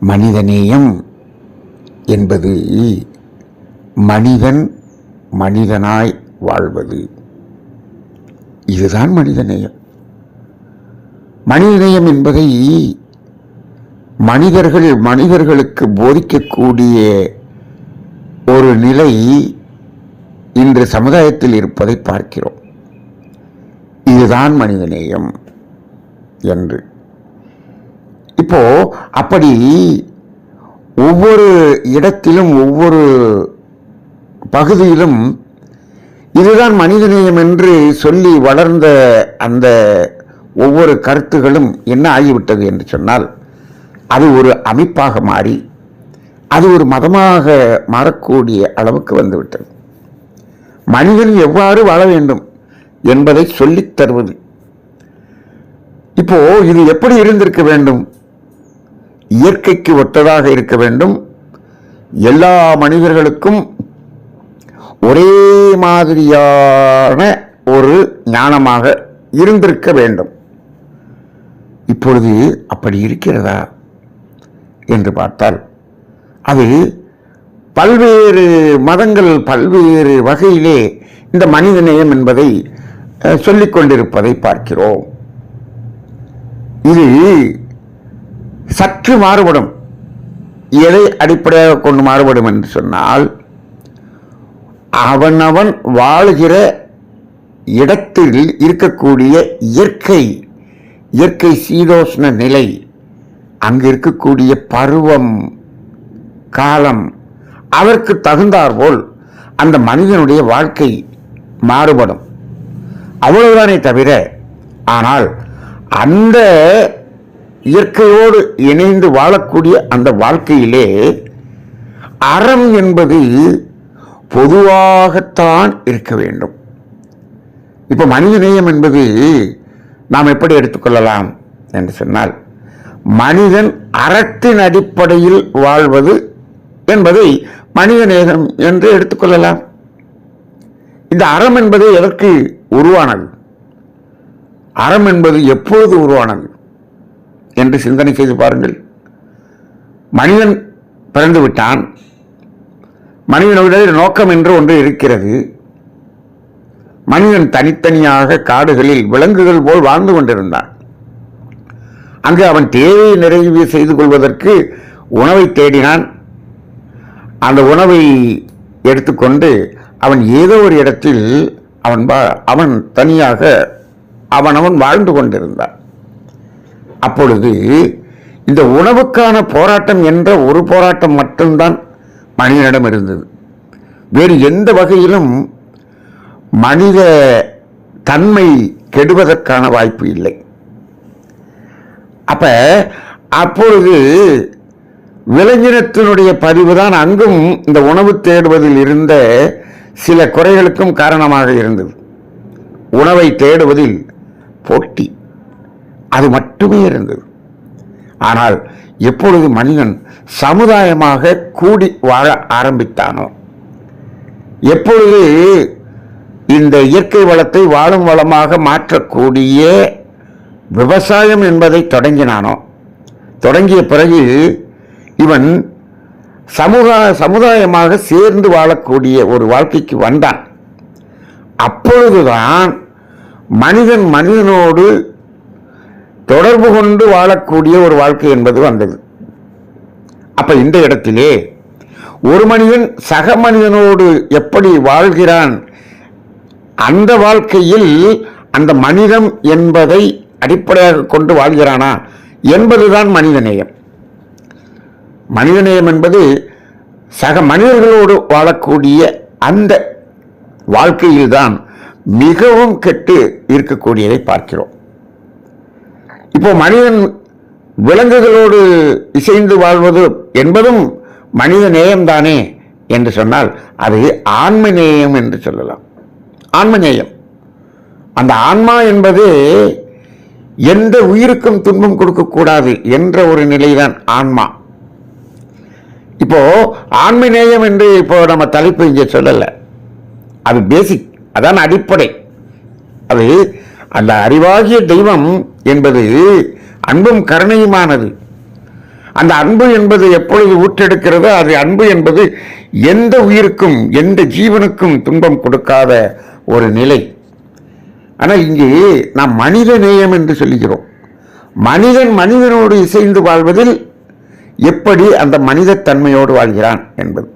மனிதநேயம் என்பது மனிதன் மனிதனாய் வாழ்வது. இதுதான் மனிதநேயம். மனிதநேயம் என்பதை மனிதர்கள் மனிதர்களுக்கு போதிக்கக்கூடிய ஒரு நிலை இன்று சமுதாயத்தில் இருப்பதை பார்க்கிறோம். இதுதான் மனிதநேயம் என்று. இப்போ அப்படி ஒவ்வொரு இடத்திலும் ஒவ்வொரு பகுதியிலும் இதுதான் மனிதநேயம் என்று சொல்லி வளர்ந்த அந்த ஒவ்வொரு கருத்துகளும் என்ன ஆகிவிட்டது என்று சொன்னால் அது ஒரு அமைப்பாக மாறி அது ஒரு மதமாக மாறக்கூடிய அளவுக்கு வந்துவிட்டது. மனிதன் எவ்வாறு வாழ வேண்டும் என்பதை சொல்லித் தருவது. இப்போ இது எப்படி இருந்திருக்க வேண்டும்? இயற்கைக்கு ஒத்ததாக இருக்க வேண்டும். எல்லா மனிதர்களுக்கும் ஒரே மாதிரியான ஒரு ஞானமாக இருந்திருக்க வேண்டும். இப்பொழுது அப்படி இருக்கிறதா என்று பார்த்தால் அது பல்வேறு மதங்கள் பல்வேறு வகையிலே இந்த மனிதநேயம் என்பதை அஹ், சொல்லிக் கொண்டிருப்பதை பார்க்கிறோம். இது சற்று மாறுபடும். எதை அடிப்படையாக கொண்டு மாறுபடும் என்று சொன்னால் அவனவன் வாழுகிற இடத்தில் இருக்கக்கூடிய இயற்கை இயற்கை சீதோஷ்ண நிலை அங்கு இருக்கக்கூடிய பருவம் காலம் அதற்கு தகுந்தாற்போல் அந்த மனிதனுடைய வாழ்க்கை மாறுபடும். அவ்வளவுதானே தவிர ஆனால் அந்த இயற்கையோடு இணைந்து வாழக்கூடிய அந்த வாழ்க்கையிலே அறம் என்பது பொதுவாகத்தான் இருக்க வேண்டும். இப்போ மனிதநேயம் என்பது நாம் எப்படி எடுத்துக்கொள்ளலாம் என்று சொன்னால் மனிதன் அறத்தின் அடிப்படையில் வாழ்வது என்பதை மனிதநேயம் என்று எடுத்துக்கொள்ளலாம் இந்த அறம் என்பது எதற்கு உருவானது? அறம் என்பது எப்பொழுது உருவானது? என்று சிந்தனை செய்து பாருங்கள். மனிதன் பிறந்து விட்டான். மனிதனுடைய நோக்கம் என்று ஒன்று இருக்கிறது. மனிதன் தனித்தனியாக காடுகளில் விலங்குகள் போல் வாழ்ந்து கொண்டிருந்தான். அங்கு அவன் தேவையை நிறைவு செய்து கொள்வதற்கு உணவை தேடினான். அந்த உணவை எடுத்துக்கொண்டு அவன் ஏதோ ஒரு இடத்தில் அவன் வா- அவன் தனியாக அவனவன் வாழ்ந்து கொண்டிருந்தான். அப்பொழுது இந்த உணவுக்கான போராட்டம் என்ற ஒரு போராட்டம் மட்டும்தான் மனிதனிடம் இருந்தது. வேறு எந்த வகையிலும் மனித தன்மை கெடுவதற்கான வாய்ப்பு இல்லை. அப்ப அப்பொழுது விலங்கினத்தினுடைய பதிவு தான் அங்கும் இந்த உணவு தேடுவதில் இருந்த சில குறைகளுக்கும் காரணமாக இருந்தது. உணவை தேடுவதில் போட்டி. அது மட்டுமே இருந்தது. ஆனால் எப்பொழுது மனிதன் சமுதாயமாக கூடி வாழ ஆரம்பித்தானோ எப்பொழுது இந்த இயற்கை வளத்தை வாழும் வளமாக மாற்றக்கூடிய விவசாயம் என்பதை தொடங்கினானோ தொடங்கிய பிறகு இவன் சமூக சமுதாயமாக சேர்ந்து வாழக்கூடிய ஒரு வாழ்க்கைக்கு வந்தான். அப்பொழுதுதான் மனிதன் மனிதனோடு தொடர்பு கொண்டு வாழக்கூடிய ஒரு வாழ்க்கை என்பது வந்தது. அப்ப இந்த இடத்திலே ஒரு மனிதன் சக மனிதனோடு எப்படி வாழ்கிறான்? அந்த வாழ்க்கையில் அந்த மனிதம் என்பதை அடிப்படையாக கொண்டு வாழ்கிறானா? என்பதுதான் மனிதநேயம். மனிதநேயம் என்பது சக மனிதர்களோடு வாழக்கூடிய அந்த வாழ்க்கையில்தான் மிகவும் கெட்டு இருக்கக்கூடியதை பார்க்கிறோம். இப்போ மனிதன் விலங்குகளோடு இசைந்து வாழ்வது என்பதும் மனித நேயம்தானே என்று சொன்னால் அது ஆன்ம நேயம் என்று சொல்லலாம். ஆன்ம நேயம். அந்த ஆன்மா என்பது எந்த உயிருக்கும் துன்பம் கொடுக்கக்கூடாது என்ற ஒரு நிலைதான் ஆன்மா. இப்போ ஆன்ம நேயம் என்று இப்போ நம்ம தலைப்பு இங்கே சொல்லலை. அது பேசிக் அதான் அடிப்படை. அது அந்த அறிவாகிய தெய்வம் என்பது அன்பும் கருணையுமானது. அந்த அன்பு என்பது எப்பொழுது ஊற்றெடுக்கிறதோ அது அன்பு என்பது எந்த உயிருக்கும் எந்த ஜீவனுக்கும் துன்பம் கொடுக்காத ஒரு நிலை. ஆனால் இங்கே நாம் மனித நேயம் என்று சொல்லுகிறோம். மனிதன் மனிதனோடு இசைந்து வாழ்வதில் எப்படி அந்த மனித தன்மையோடு வாழ்கிறான் என்பது.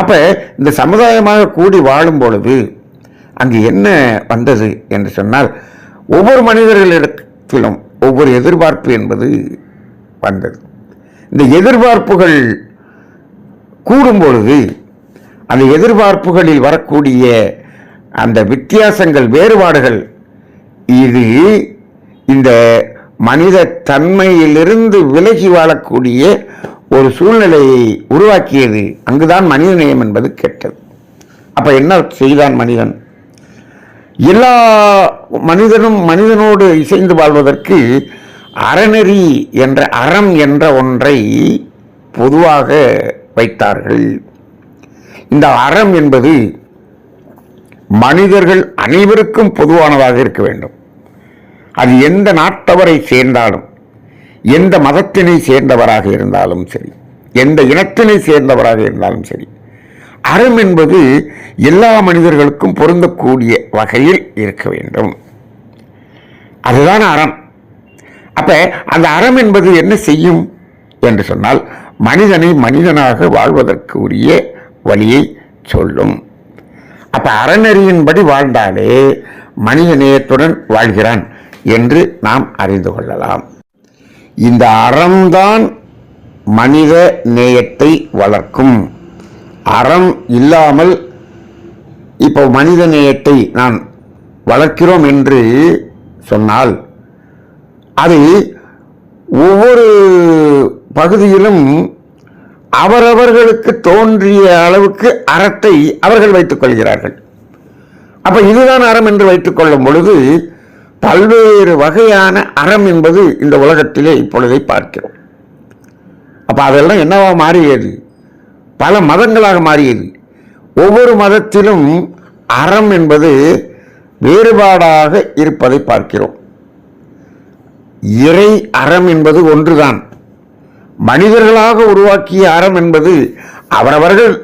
அப்போ இந்த சமுதாயமாக கூடி வாழும் பொழுது அங்கு என்ன வந்தது என்று சொன்னால் ஒவ்வொரு மனிதர்களிடத்திலும் ஒவ்வொரு எதிர்பார்ப்பு என்பது வந்தது. இந்த எதிர்பார்ப்புகள் கூடும் பொழுது அந்த எதிர்பார்ப்புகளில் வரக்கூடிய அந்த வித்தியாசங்கள் வேறுபாடுகள் இது இந்த மனித தன்மையிலிருந்து விலகி வாழக்கூடிய ஒரு சூழ்நிலையை உருவாக்கியது. அங்குதான் மனித நேயம் என்பது கெட்டது. அப்போ என்ன செய்தான் மனிதன்? எல்லா மனிதனும் மனிதனோடு இசைந்து வாழ்வதற்கு அறநெறி என்ற அறம் என்ற ஒன்றை பொதுவாக வைத்தார்கள். இந்த அறம் என்பது மனிதர்கள் அனைவருக்கும் பொதுவானதாக இருக்க வேண்டும். அது எந்த நாட்டவரை சேர்ந்தாலும் எந்த மதத்தினை சேர்ந்தவராக இருந்தாலும் சரி எந்த இனத்தினை சேர்ந்தவராக இருந்தாலும் சரி அறம் என்பது எல்லா மனிதர்களுக்கும் பொருந்தக்கூடிய வகையில் இருக்க வேண்டும். அதுதான் அறம். அப்ப அந்த அறம் என்பது என்ன செய்யும் என்று சொன்னால் மனிதனை மனிதனாக வாழ்வதற்கு உரிய வழியை சொல்லும். அப்ப அறநெறியின்படி வாழ்ந்தாலே மனித நேயத்துடன் வாழ்கிறான் என்று நாம் அறிந்து கொள்ளலாம். இந்த அறம்தான் மனித நேயத்தை வளர்க்கும். அறம் இல்லாமல் இப்போ மனிதநேயத்தை நான் வளர்க்கிறோம் என்று சொன்னால் அது ஒவ்வொரு பகுதியிலும் அவரவர்களுக்கு தோன்றிய அளவுக்கு அறத்தை அவர்கள் வைத்துக் கொள்கிறார்கள். அப்போ இதுதான் அறம் என்று வைத்துக் கொள்ளும் பொழுது பல்வேறு வகையான அறம் என்பது இந்த உலகத்திலே இப்பொழுதை பார்க்கிறோம். அப்போ அதெல்லாம் என்னவா மாறியது? பல மதங்களாக மாறியது. ஒவ்வொரு மதத்திலும் அறம் என்பது வேறுபாடாக இருப்பதை பார்க்கிறோம். இறை அறம் என்பது ஒன்றுதான். மனிதர்களாக உருவாக்கிய அறம் என்பது அவரவர்கள்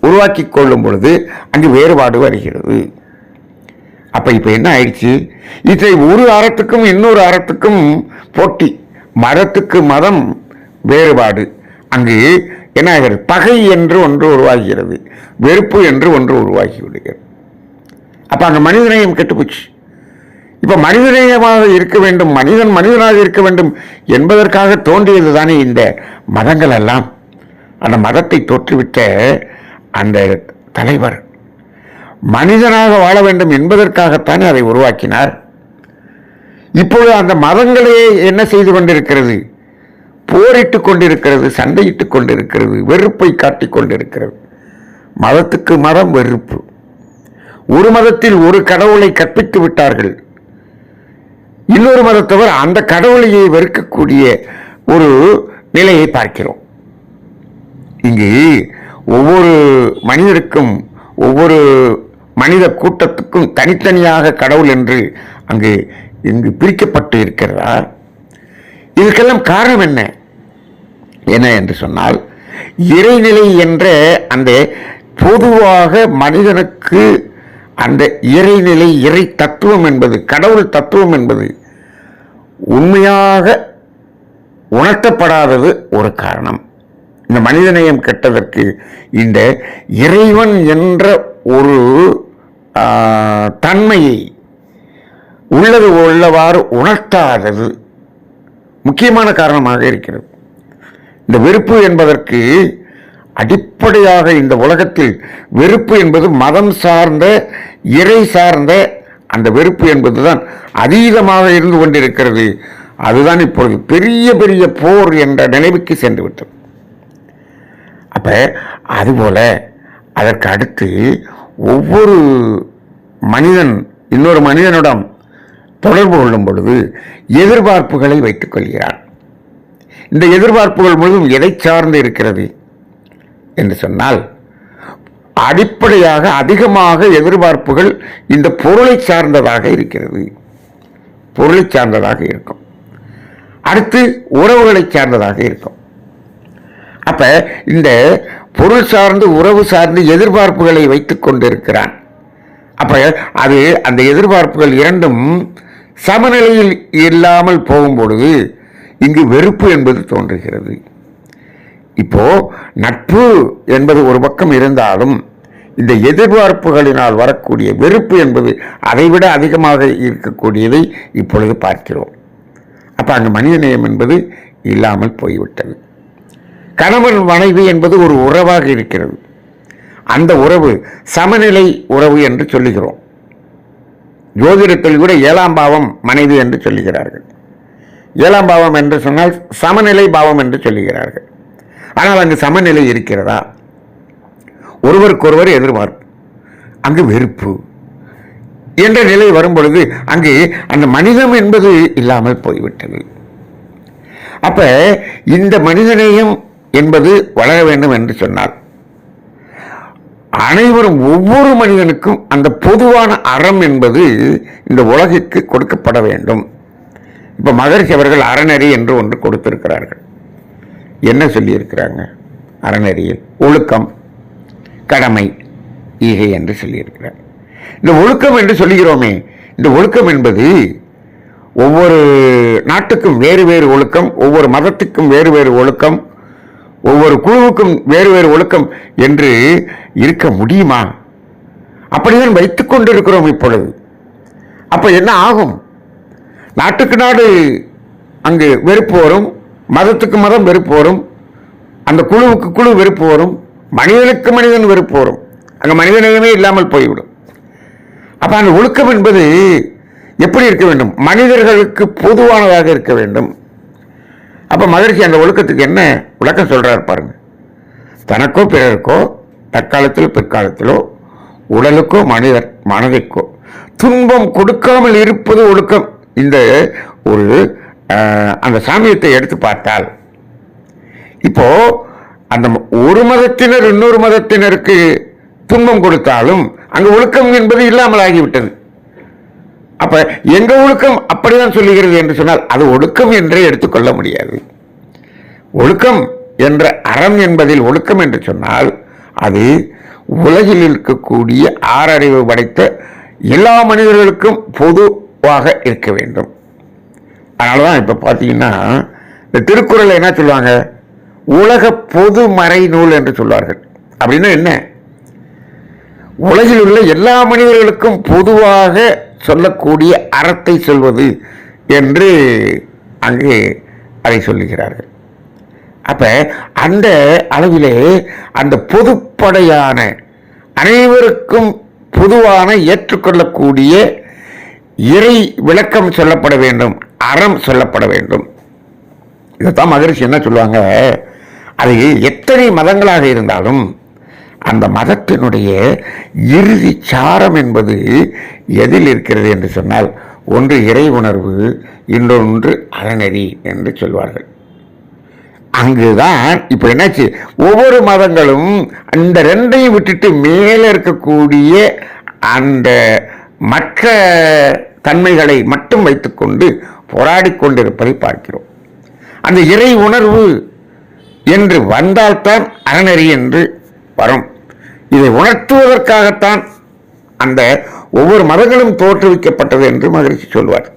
உருவாக்கி கொள்ளும் பொழுது அங்கு வேறுபாடு வருகிறது. அப்போ இப்ப என்ன ஆயிடுச்சு? இதை ஒரு அறத்துக்கும் இன்னொரு அறத்துக்கும் போட்டி. மதத்துக்கு மதம் வேறுபாடு. அங்கு என்ன ஆகிறது? பகை என்று ஒன்று உருவாகிறது. வெறுப்பு என்று ஒன்று உருவாகி விடுகிறது அப்போ அங்க மனிதநேயம் கெட்டுப்போச்சு. இப்போ மனிதநேயமாக இருக்க வேண்டும் மனிதன் மனிதனாக இருக்க வேண்டும் என்பதற்காக தோன்றியது தானே இந்த மதங்கள் எல்லாம் அந்த மதத்தை தோற்றுவிட்ட அந்த தலைவர் மனிதனாக வாழ வேண்டும் என்பதற்காகத்தானே அதை உருவாக்கினார். இப்பொழுது அந்த மதங்களே என்ன செய்து கொண்டிருக்கிறது? போரிட்டு கொண்டிருக்கிறது சண்டையிட்டுக் கொண்டிருக்கிறது வெறுப்பை காட்டிக் கொண்டிருக்கிறது. மதத்துக்கு மதம் வெறுப்பு. ஒரு மதத்தில் ஒரு கடவுளை கற்பித்து விட்டார்கள். இன்னொரு மதத்தவர் அந்த கடவுளையை வெறுக்கக்கூடிய ஒரு நிலையை பார்க்கிறோம். இங்கு ஒவ்வொரு மனிதருக்கும் ஒவ்வொரு மனித கூட்டத்துக்கும் தனித்தனியாக கடவுள் என்று அங்கு இங்கு பிரிக்கப்பட்டு இருக்கிறதா? இதுக்கெல்லாம் காரணம் என்ன? என்ன என்று சொன்னால் இறைநிலை என்ற அந்த பொதுவாக மனிதனுக்கு அந்த இறைநிலை இறை தத்துவம் என்பது கடவுள் தத்துவம் என்பது உண்மையாக உணர்த்தப்படாதது ஒரு காரணம். இந்த மனிதநேயம் கெட்டதற்கு இந்த இறைவன் என்ற ஒரு தன்மையை உள்ளது உள்ளவாறு உணர்த்தாதது முக்கியமான காரணமாக இருக்கிறது. இந்த வெறுப்பு என்பதற்கு அடிப்படையாக இந்த உலகத்தில் வெறுப்பு என்பது மதம் சார்ந்த இறை சார்ந்த அந்த வெறுப்பு என்பது தான் அதீதமாக இருந்து கொண்டிருக்கிறது. அதுதான் இப்பொழுது பெரிய பெரிய போர் என்ற நிலைவுக்கு சென்று விட்டது அதுபோல் அதுபோல அதற்கு அடுத்து ஒவ்வொரு மனிதன் இன்னொரு மனிதனிடம் தொடர்பு கொள்ளும் பொழுது எதிர்பார்ப்புகளை வைத்துக் கொள்கிறார் இந்த எதிர்பார்ப்புகள் முழுவதும் எதை சார்ந்து இருக்கிறது? என்று சொன்னால் அடிப்படையாக அதிகமாக எதிர்பார்ப்புகள் இந்த பொருளை சார்ந்ததாக இருக்கிறது. பொருளை சார்ந்ததாக இருக்கும். அடுத்து உறவுகளை சார்ந்ததாக இருக்கும். அப்ப இந்த பொருள் சார்ந்து உறவு சார்ந்து எதிர்பார்ப்புகளை வைத்துக் கொண்டிருக்கிறான். அப்ப அது அந்த எதிர்பார்ப்புகள் இரண்டும் சமநிலையில் இல்லாமல் போகும்பொழுது இங்கு வெறுப்பு என்பது தோன்றுகிறது. இப்போ நட்பு என்பது ஒரு பக்கம் இருந்தாலும் இந்த எதிர்பார்ப்புகளினால் வரக்கூடிய வெறுப்பு என்பது அதைவிட அதிகமாக இருக்கக்கூடியதை இப்பொழுது பார்க்கிறோம். அப்போ அங்கு மனிதநேயம் என்பது இல்லாமல் போய்விட்டது. கணவன் மனைவி என்பது ஒரு உறவாக இருக்கிறது. அந்த உறவு சமநிலை உறவு என்று சொல்லுகிறோம். ஜோதிடத்தில் கூட ஏழாம் பாவம் மனைவி என்று சொல்லுகிறார்கள். ஏழாம் பாவம் என்று சொன்னால் சமநிலை பாவம் என்று சொல்லுகிறார்கள். ஆனால் அங்கு சமநிலை இருக்கிறதா? ஒருவருக்கொருவர் எதிர்பார்ப்பு அங்கு வெறுப்பு. என்ற நிலை வரும் பொழுது அங்கு அந்த மனிதம் என்பது இல்லாமல் போய்விட்டது. அப்ப இந்த மனிதநேயம் என்பது வளர வேண்டும் என்று சொன்னார் அனைவரும் ஒவ்வொரு மனிதனுக்கும் அந்த பொதுவான அறம் என்பது இந்த உலகிற்கு கொடுக்கப்பட வேண்டும். இப்போ மகரிஷி அவர்கள் அறநெறி என்று ஒன்று கொடுத்திருக்கிறார்கள். என்ன சொல்லியிருக்கிறாங்க? அறநெறியில் ஒழுக்கம் கடமை ஈகை என்று சொல்லியிருக்கிறார். இந்த ஒழுக்கம் என்று சொல்லுகிறோமே இந்த ஒழுக்கம் என்பது ஒவ்வொரு நாட்டுக்கும் வேறு வேறு ஒழுக்கம் ஒவ்வொரு மதத்துக்கும் வேறு வேறு ஒழுக்கம் ஒவ்வொரு குழுவுக்கும் வேறு வேறு ஒழுக்கம் என்று இருக்க முடியுமா? அப்படிதான் வைத்துக் கொண்டிருக்கிறோம் இப்பொழுது. அப்ப என்ன ஆகும்? நாட்டுக்கு நாடு அங்கு வெறுப்பு வரும் மதத்துக்கு மதம் வெறுப்பு வரும் அந்த குழுவுக்கு குழு வெறுப்பு வரும் மனிதனுக்கு மனிதன் வெறுப்பு வரும். அங்கே மனிதநேயமே இல்லாமல் போய்விடும். அப்போ அந்த ஒழுக்கம் என்பது எப்படி இருக்க வேண்டும்? மனிதர்களுக்கு பொதுவானதாக இருக்க வேண்டும். அப்போ மகிழ்ச்சி அந்த ஒழுக்கத்துக்கு என்ன விளக்கம் சொல்கிறார் பாருங்க. தனக்கோ பிறருக்கோ தற்காலத்திலோ பிற்காலத்திலோ உடலுக்கோ மனிதர் மனதிற்கோ துன்பம் கொடுக்காமல் இருப்பது ஒழுக்கம். இந்த ஒரு அந்த சாமியத்தை எடுத்து பார்த்தால் இப்போ அந்த ஒரு மதத்தினர் இன்னொரு மதத்தினருக்கு துன்பம் கொடுத்தாலும் அங்கு ஒழுக்கம் என்பது இல்லாமல் ஆகிவிட்டது. அப்ப எங்க ஒழுக்கம் அப்படிதான் சொல்லுகிறது என்று சொன்னால் அது ஒழுக்கம் என்றே எடுத்துக்கொள்ள முடியாது. ஒழுக்கம் என்ற அறம் என்பதில் ஒழுக்கம் என்று சொன்னால் அது உலகில் இருக்கக்கூடிய ஆறறிவு படைத்த எல்லா மனிதர்களுக்கும் பொதுவாக இருக்க வேண்டும். அதனால தான் இப்போ பார்த்தீங்கன்னா இந்த திருக்குறள் என்ன சொல்லுவாங்க? உலக பொது மறை நூல் என்று சொல்வார்கள். அப்படின்னா என்ன? உலகில் உள்ள எல்லா மனிதர்களுக்கும் பொதுவாக சொல்லக்கூடிய அறத்தை சொல்வது என்று அங்கு அதை சொல்லுகிறார்கள் அப்போ அந்த அளவிலே அந்த பொதுப்படையான அனைவருக்கும் பொதுவான ஏற்றுக்கொள்ளக்கூடிய இறை விளக்கம் சொல்லப்பட வேண்டும் அறம் சொல்லப்பட வேண்டும். இதைத்தான் மகரிஷி என்ன சொல்லுவாங்க? அது எத்தனை மதங்களாக இருந்தாலும் அந்த மதத்தினுடைய இறுதி சாரம் என்பது எதில் இருக்கிறது என்று சொன்னால் ஒன்று இறை உணர்வு இன்னொன்று அறநெறி என்று சொல்வார்கள். அங்குதான் இப்போ என்னாச்சு? ஒவ்வொரு மதங்களும் அந்த ரெண்டையும் விட்டுட்டு மேலே இருக்கக்கூடிய அந்த மற்ற தன்மைகளை மட்டும் வைத்துக்கொண்டு போராடி கொண்டிருப்பதை பார்க்கிறோம். அந்த இறை உணர்வு என்று வந்தால்தான் அறநெறி என்று வரும். இதை உணர்த்துவதற்காகத்தான் அந்த ஒவ்வொரு மதங்களும் தோற்றுவிக்கப்பட்டது என்று மகிழ்ச்சி சொல்வார்.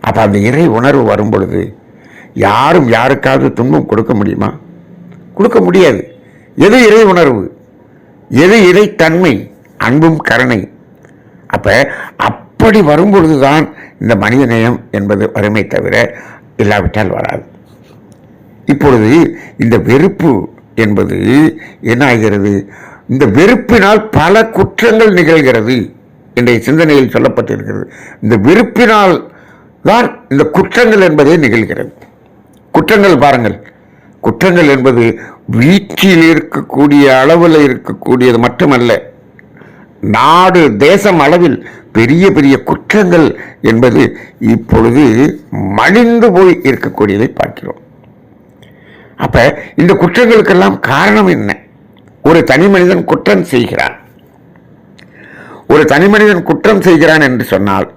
அப்போ அந்த இறை உணர்வு வரும் பொழுது யாரும் யாருக்காவது துன்பம் கொடுக்க முடியுமா? கொடுக்க முடியாது. எது இறை உணர்வு? எது இறைத்தன்மை அன்பும் கருணை. அப்போ அப்படி வரும் பொழுதுதான் இந்த மனித நேயம் என்பது வறுமை தவிர இல்லாவிட்டால் வராது. இப்பொழுது இந்த வெறுப்பு என்பது என்ன ஆகிறது? இந்த வெறுப்பினால் பல குற்றங்கள் நிகழ்கிறது இன்றைய சிந்தனையில் சொல்லப்பட்டிருக்கிறது. இந்த வெறுப்பினால் தான் இந்த குற்றங்கள் என்பதே நிகழ்கிறது. குற்றங்கள் பாருங்கள். குற்றங்கள் என்பது வீட்டில் இருக்கக்கூடிய அளவில் இருக்கக்கூடியது மட்டுமல்ல நாடு தேசம் அளவில் பெரிய பெரிய குற்றங்கள் என்பது இப்பொழுது மலிந்து போய் இருக்கக்கூடியதை பார்க்கிறோம். அப்போ இந்த குற்றங்களுக்கெல்லாம் காரணம் என்ன? ஒரு தனி மனிதன் குற்றம் செய்கிறான். ஒரு தனி மனிதன் குற்றம் செய்கிறான் என்று சொன்னால்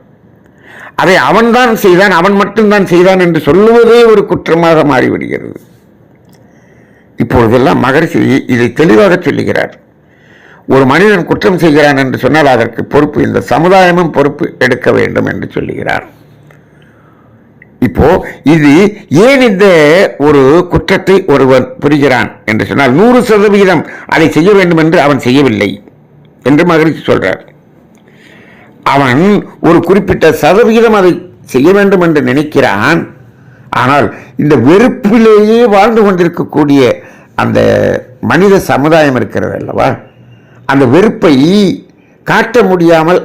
அதை அவன்தான் செய்தான் அவன் மட்டும்தான் செய்தான் என்று சொல்லுவதே ஒரு குற்றமாக மாறிவிடுகிறது. இப்பொழுதெல்லாம் மகரிஷி இதை தெளிவாக சொல்லுகிறார். ஒரு மனிதன் குற்றம் செய்கிறான் என்று சொன்னால் அதற்கு பொறுப்பு இந்த சமுதாயமும் பொறுப்பு எடுக்க வேண்டும் என்று சொல்லுகிறார். இப்போ இது ஏன் இந்த ஒரு குற்றத்தை ஒருவன் புரிகிறான் என்று சொன்னால் நூறு சதவிகிதம் அதை செய்ய வேண்டும் என்று அவன் செய்யவில்லை என்று மகிழ்ச்சி சொல்றார். அவன் ஒரு குறிப்பிட்ட சதவிகிதம் அதை செய்ய வேண்டும் என்று நினைக்கிறான். ஆனால் இந்த வெறுப்பிலேயே வாழ்ந்து கொண்டிருக்கக்கூடிய அந்த மனித சமுதாயம் இருக்கிறது அல்லவா? அந்த வெறுப்பை காட்ட முடியாமல்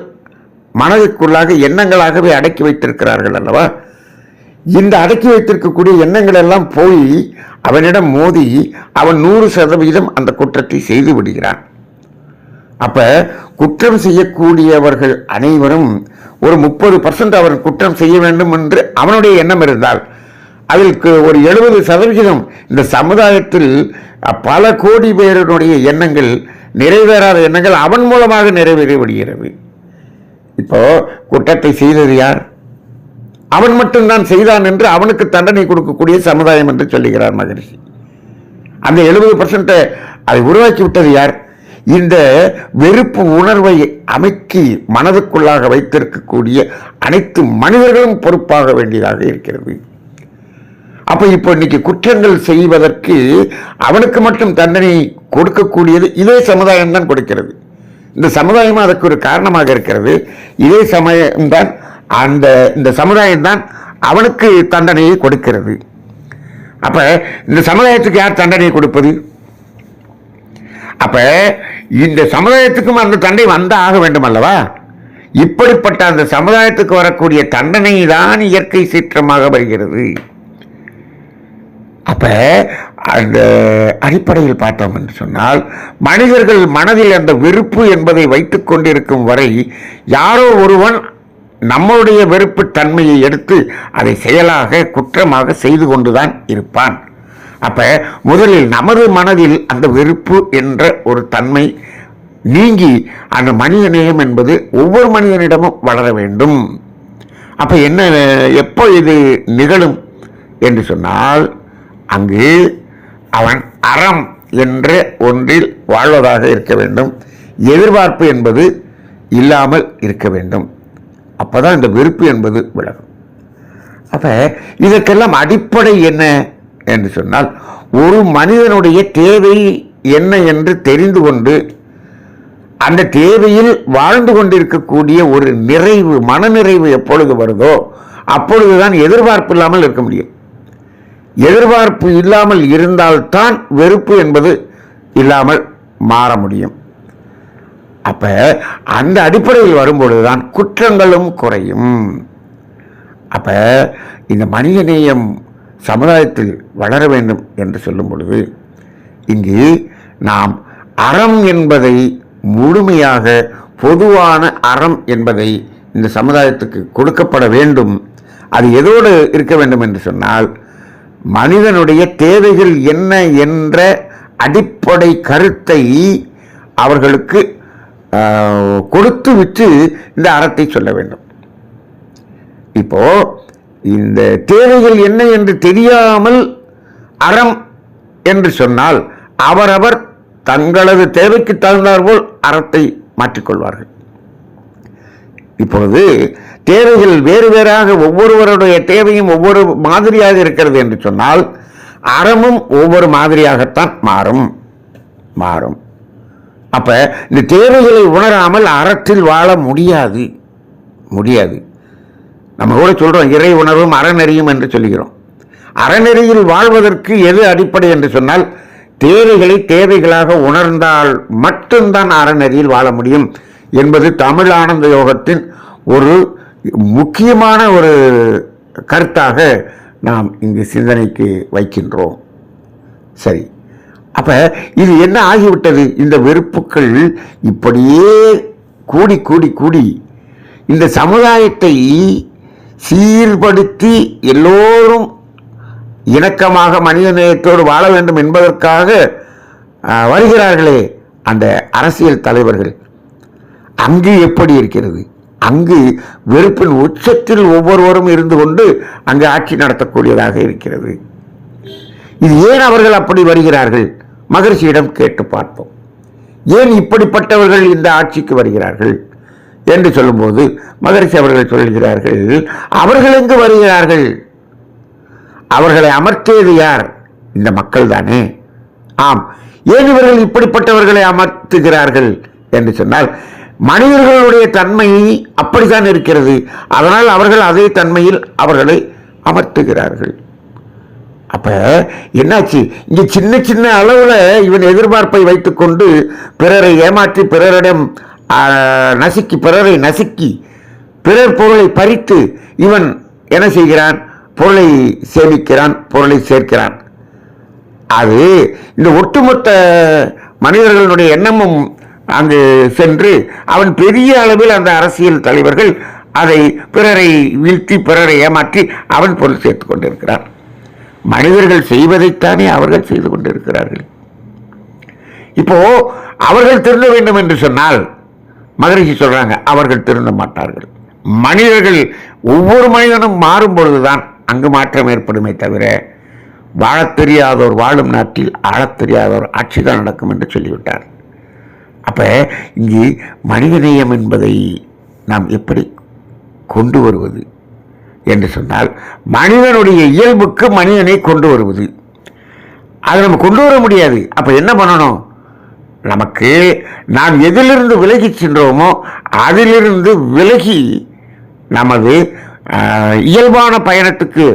மனதுக்குள்ளாக எண்ணங்களாகவே அடக்கி வைத்திருக்கிறார்கள் அல்லவா? இந்த அடக்கி வைத்திருக்கக்கூடிய எண்ணங்கள் எல்லாம் போய் அவனிடம் மோதி அவன் நூறு சதவீதம் அந்த குற்றத்தை செய்து விடுகிறான். அப்ப குற்றம் செய்யக்கூடியவர்கள் அனைவரும் ஒரு முப்பது பர்சன்ட் அவர் குற்றம் செய்ய வேண்டும் என்று அவனுடைய எண்ணம் இருந்தால் அதற்கு ஒரு எழுபது சதவிகிதம் இந்த சமுதாயத்தில் பல கோடி பேருடைய எண்ணங்கள் நிறைவேறாத எண்ணங்கள் அவன் மூலமாக நிறைவேறி விடுகிறது. இப்போ குற்றத்தை செய்தது யார்? அவன் மட்டும்தான் செய்தான் என்று அவனுக்கு தண்டனை கொடுக்கக்கூடிய சமுதாயம் என்று சொல்லுகிறார் மகரிஷி. அந்த எழுபது பர்சன்ட்டை அதை உருவாக்கி விட்டது யார்? இந்த வெறுப்பு உணர்வை அமைக்கி மனதுக்குள்ளாக வைத்திருக்கக்கூடிய அனைத்து மனிதர்களும் பொறுப்பாக வேண்டியதாக இருக்கிறது. அப்ப இப்போ இன்னைக்கு குற்றங்கள் செய்வதற்கு அவனுக்கு மட்டும் தண்டனை கொடுக்கக்கூடியது இதே சமுதாயம் தான் கொடுக்கிறது. இந்த சமுதாயம் அதற்கு ஒரு காரணமாக இருக்கிறது. இதே சமயம்தான் அந்த இந்த சமுதாயம் தான் அவனுக்கு தண்டனையை கொடுக்கிறது. அப்போ இந்த சமுதாயத்துக்கு யார் தண்டனை கொடுப்பது? அப்போ இந்த சமுதாயத்துக்கும் அந்த தண்டனை வந்தால் ஆக வேண்டும் அல்லவா இப்படிப்பட்ட அந்த சமுதாயத்துக்கு வரக்கூடிய தண்டனை தான் இயற்கை சீற்றமாக வருகிறது. அப்போ அந்த அடிப்படையில் பார்த்தோம் என்று சொன்னால் மனிதர்கள் மனதில் அந்த வெறுப்பு என்பதை வைத்துக் கொண்டிருக்கும் வரை யாரோ ஒருவன் நம்மளுடைய வெறுப்பு தன்மையை எடுத்து அதை செயலாக குற்றமாக செய்து கொண்டுதான் இருப்பான். அப்ப முதலில் நமது மனதில் அந்த வெறுப்பு என்ற ஒரு தன்மை நீங்கி அந்த மனித நேயம் என்பது ஒவ்வொரு மனிதனிடமும் வளர வேண்டும். அப்ப என்ன எப்போ இது நிகழும் என்று சொன்னால் அங்கு அவன் அறம் என்ற ஒன்றில் வாழ்வதாக இருக்க வேண்டும். எதிர்பார்ப்பு என்பது இல்லாமல் இருக்க வேண்டும். அப்பதான் இந்த வெறுப்பு என்பது விலகும். அப்போ இதற்கெல்லாம் அடிப்படை என்ன என்று சொன்னால் ஒரு மனிதனுடைய தேவை என்ன என்று தெரிந்து கொண்டு அந்த தேவையில் வாழ்ந்து கொண்டிருக்கக்கூடிய ஒரு நிறைவு மனநிறைவு எப்பொழுது வருதோ அப்பொழுதுதான் எதிர்பார்ப்பு இல்லாமல் இருக்க முடியும். எதிர்பார்ப்பு இல்லாமல் இருந்தால்தான் வெறுப்பு என்பது இல்லாமல் மாற முடியும். அப்ப அந்த அடிப்படையில் வரும்பொழுதுதான் குற்றங்களும் குறையும். அப்ப இந்த மனிதநேயம் சமுதாயத்தில் வளர வேண்டும் என்று சொல்லும் பொழுது இங்கு நாம் அறம் என்பதை முழுமையாக பொதுவான அறம் என்பதை இந்த சமுதாயத்துக்கு கொடுக்கப்பட வேண்டும். அது எதோடு இருக்க வேண்டும் என்று சொன்னால் மனிதனுடைய தேவைகள் என்ன என்ற அடிப்படை கருத்தை அவர்களுக்கு கொடுத்து விட்டு இந்த அறத்தை சொல்ல வேண்டும். இப்போ இந்த தேவைகள் என்ன என்று தெரியாமல் அறம் என்று சொன்னால் அவரவர் தங்களது தேவைக்கு தகுந்தாற்போல் அறத்தை மாற்றிக்கொள்வார்கள் இப்பொழுது தேவைகள் வேறு வேறாக ஒவ்வொருவருடைய தேவையும் ஒவ்வொரு மாதிரியாக இருக்கிறது என்று சொன்னால் அறமும் ஒவ்வொரு மாதிரியாகத்தான் மாறும். மாறும். அப்போ இந்த தேவைகளை உணராமல் அறத்தில் வாழ முடியாது. முடியாது. நம்ம கூட சொல்கிறோம் இறை உணர்வும் அறநெறியும் என்று சொல்லுகிறோம். அறநெறியில் வாழ்வதற்கு எது அடிப்படை என்று சொன்னால் தேவைகளை தேவைகளாக உணர்ந்தால் மட்டும்தான் அறநெறியில் வாழ முடியும் என்பது தமிழ் ஆனந்த யோகத்தின் ஒரு முக்கியமான ஒரு கருத்தாக நாம் இங்கு சிந்தனைக்கு வைக்கின்றோம். சரி. அப்போ இது என்ன ஆகிவிட்டது? இந்த வெறுப்புகள் இப்படியே கூடி கூடி கூடி இந்த சமுதாயத்தை சீர்படுத்தி எல்லோரும் இணக்கமாக மனிதநேயத்தோடு வாழ வேண்டும் என்பதற்காக வருகிறார்களே அந்த அரசியல் தலைவர்கள். அங்கு எப்படி இருக்கிறது? அங்கு வெறுப்பின் உச்சத்தில் ஒவ்வொருவரும் இருந்து கொண்டு அங்கு ஆட்சி நடத்தக்கூடியதாக இருக்கிறது. இது ஏன் அவர்கள் அப்படி வருகிறார்கள்? மகரிஷியிடம் கேட்டு பார்ப்போம். ஏன் இப்படிப்பட்டவர்கள் இந்த ஆட்சிக்கு வருகிறார்கள்? என்று சொல்லும்போது மகரிஷி அவர்கள் சொல்கிறார்கள் அவர்கள் எங்கு வருகிறார்கள்? அவர்களை அமர்த்தியது யார்? இந்த மக்கள் தானே. ஆம் ஏன் இவர்கள் இப்படிப்பட்டவர்களை அமர்த்துகிறார்கள்? என்று சொன்னால் மனிதர்களுடைய தன்மை அப்படித்தான் இருக்கிறது. அதனால் அவர்கள் அதே தன்மையில் அவர்களை அமர்த்துகிறார்கள். அப்போ என்னாச்சு? இங்கே சின்ன சின்ன அளவில் இவன் எதிர்பார்ப்பை வைத்துக்கொண்டு பிறரை ஏமாற்றி பிறரிடம் நசுக்கி பிறரை நசுக்கி பிறர் பொருளை பறித்து இவன் என்ன செய்கிறான்? பொருளை சேமிக்கிறான் பொருளை சேர்க்கிறான். அது இந்த ஒட்டுமொத்த மனிதர்களுடைய எண்ணமும் அங்கு சென்று அவன் பெரிய அளவில் அந்த அரசியல் தலைவர்கள் அதை பிறரை வீழ்த்தி பிறரை ஏமாற்றி அவன் பொருள் சேர்த்து கொண்டிருக்கிறான். மனிதர்கள் செய்வதைத்தானே அவர்கள் செய்து கொண்டிருக்கிறார்கள். இப்போ அவர்கள் திருந்த வேண்டும் என்று சொன்னால் மகரிஷி சொல்றாங்க அவர்கள் திருந்த மாட்டார்கள். மனிதர்கள் ஒவ்வொரு மனிதனும் மாறும் பொழுதுதான் அங்கு மாற்றம் ஏற்படுமே தவிர வாழத் தெரியாதோர் வாழும் நாட்டில் ஆளத் தெரியாதோர் ஆட்சி தான் நடக்கும் என்று சொல்லிவிட்டார். அப்ப இங்கு மனிதநேயம் என்பதை நாம் எப்படி கொண்டு வருவது? என்று சொன்னால் மனிதனுடைய இயல்புக்கு மனிதனை கொண்டு வருவது. அதை நம்ம கொண்டு வர முடியாது. அப்போ என்ன பண்ணணும்? நமக்கு நாம் எதிலிருந்து விலகி சென்றோமோ அதிலிருந்து விலகி நமது இயல்பான பயணத்துக்கு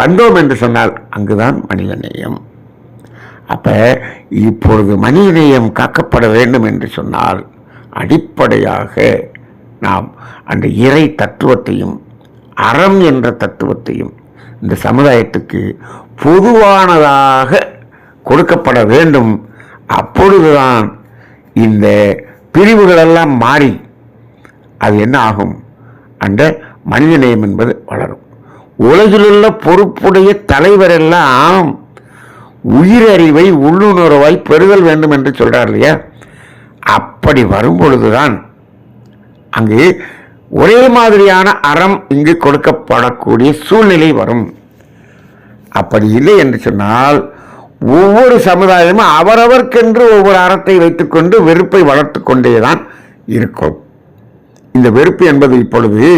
வந்தோம் என்று சொன்னால் அங்குதான் மனிதநேயம். அப்போ இப்பொழுது மனிதநேயம் காக்கப்பட வேண்டும் என்று சொன்னால் அடிப்படையாக நாம் அந்த இறை தத்துவத்தையும் அறம் என்ற தத்துவத்தையும் இந்த சமுதாயத்துக்கு பொதுவானதாக கொடுக்கப்பட வேண்டும். அப்பொழுதுதான் இந்த பிரிவுகளெல்லாம் மாறி அது என்ன ஆகும்? அந்த மனித நேயம் என்பது வளரும். உலகிலுள்ள பொறுப்புடைய தலைவரெல்லாம் உயிரறிவை உள்ளுணர்வாய் பெறுதல் வேண்டும் என்று சொல்கிறார் இல்லையா? அப்படி வரும் பொழுதுதான் அங்கு ஒரே மாதிரியான அறம் இங்கு கொடுக்கப்படக்கூடிய சூழ்நிலை வரும். அப்படி இல்லை என்று சொன்னால் ஒவ்வொரு சமுதாயமும் அவரவர்க்கென்று ஒவ்வொரு அறத்தை வைத்துக்கொண்டு வெறுப்பை வளர்த்து கொண்டேதான் இருக்கும். இந்த வெறுப்பு என்பது இப்பொழுது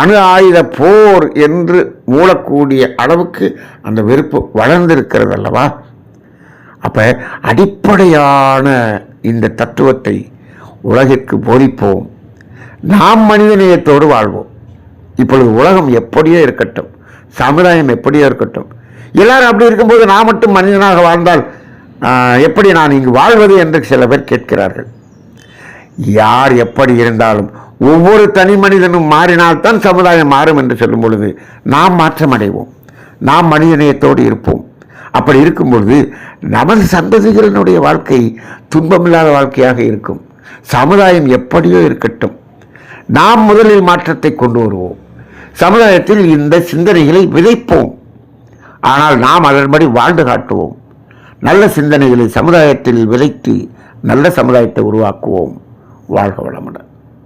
அணு ஆயுத போர் என்று மூடக்கூடிய அளவுக்கு அந்த வெறுப்பு வளர்ந்திருக்கிறது அல்லவா? அப்போ அடிப்படையான இந்த தத்துவத்தை உலகிற்கு போதிப்போம். நாம் மனிதநேயத்தோடு வாழ்வோம். இப்பொழுது உலகம் எப்படியோ இருக்கட்டும் சமுதாயம் எப்படியோ இருக்கட்டும் எல்லாரும் அப்படி இருக்கும்போது நான் மட்டும் மனிதனாக வாழ்ந்தால் எப்படி நான் இங்கு வாழ்வது என்று சில பேர் கேட்கிறார்கள். யார் எப்படி இருந்தாலும் ஒவ்வொரு தனி மனிதனும் மாறினால்தான் சமுதாயம் மாறும் என்று சொல்லும் பொழுது நாம் மாற்றம் அடைவோம் நாம் மனிதநேயத்தோடு இருப்போம். அப்படி இருக்கும் பொழுது நமது சந்ததிகளினுடைய வாழ்க்கை துன்பமில்லாத வாழ்க்கையாக இருக்கும். சமுதாயம் எப்படியோ இருக்கட்டும். நாம் முதலில் மாற்றத்தை கொண்டு வருவோம். சமுதாயத்தில் இந்த சிந்தனைகளை விதைப்போம். ஆனால் நாம் அதன்படி வாழ்ந்து காட்டுவோம். நல்ல சிந்தனைகளை சமுதாயத்தில் விதைத்து நல்ல சமுதாயத்தை உருவாக்குவோம். வாழ்க வளமுடன்.